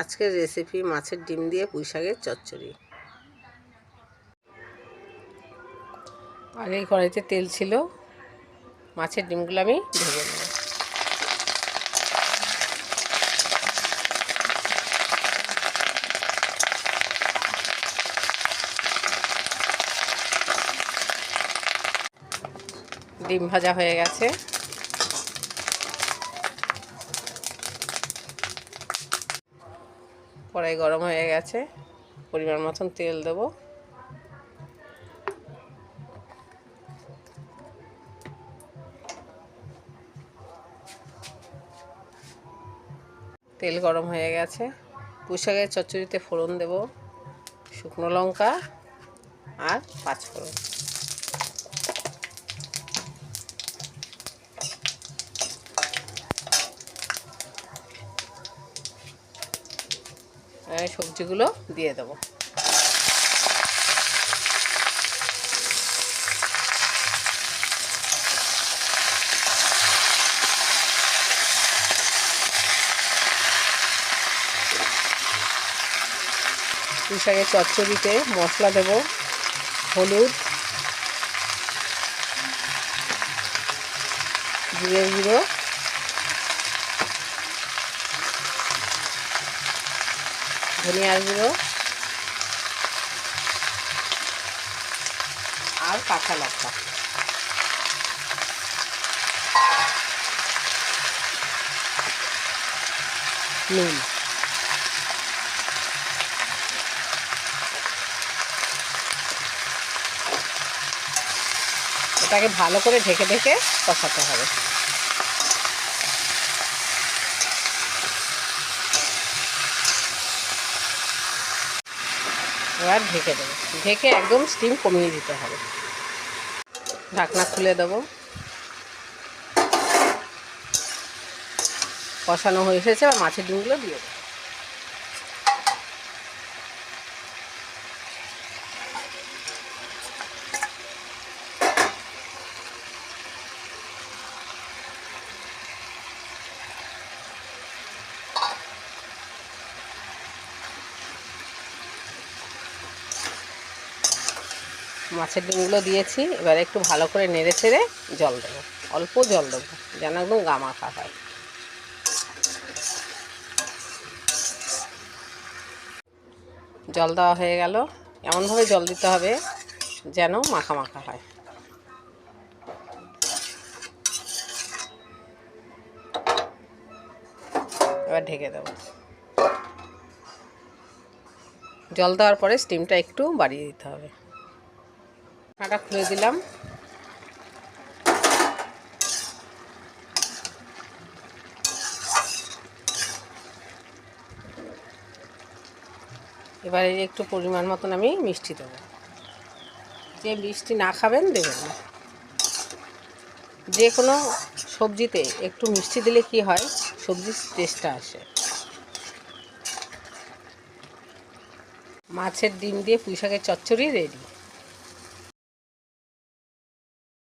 আজকের রেসিপি মাছের ডিম দিয়ে পুঁই শাকের চচ্চড়ি। আগে কড়াইতে তেল ছিল। মাছের ডিমগুলো আমি ভেজে নেব। ডিম ভাজা হয়ে গেছে। কড়াই গরম হয়ে গেছে। পরিমাণ মতন তেল দেব। তেল গরম হয়ে গেছে। পুঁশাকের চচ্চড়িতে ফোড়ন দেব। শুকনো লঙ্কা আর পাঁচফোড়ন। সবজিগুলো দিয়ে দেবো। শাকের চচ্চড়িতে মশলা দেব হলুদ জিরে গুঁড়ো ধনিয়ার গুঁড়ো আর কাঁচা লঙ্কা। নুন। এটাকে ভালো করে ঢেকে ঢেকে কষাতে হবে। এবার ঢেকে দেবো। ঢেকে একদম স্টিম কমিয়ে দিতে হবে। ঢাকনা খুলে দেবো। কষানো হয়ে এসেছে আর মাছের ডিমগুলো দিয়ে দেবো। মাছের ডিমগুলো দিয়েছি, এবার একটু ভালো করে নেড়ে ছেড়ে জল দেবো। অল্প জল দেবো, যেন একদম গামাখা হয়। জল দেওয়া হয়ে গেল। এমনভাবে জল দিতে হবে যেন মাখা মাখা হয়। এবার ঢেকে দেবো। জল দেওয়ার পরে স্টিমটা একটু বাড়িয়ে দিতে হবে। ঢাকা খুলে দিলাম। এবারে একটু পরিমাণ মতন আমি মিষ্টি দেবো। যে মিষ্টি না খাবেন, দেবেন না। যে কোনো সবজিতে একটু মিষ্টি দিলে কি হয়? সবজির টেস্টটা আসে। মাছের ডিম দিয়ে পুঁই শাকের চচ্চড়ি রেডি।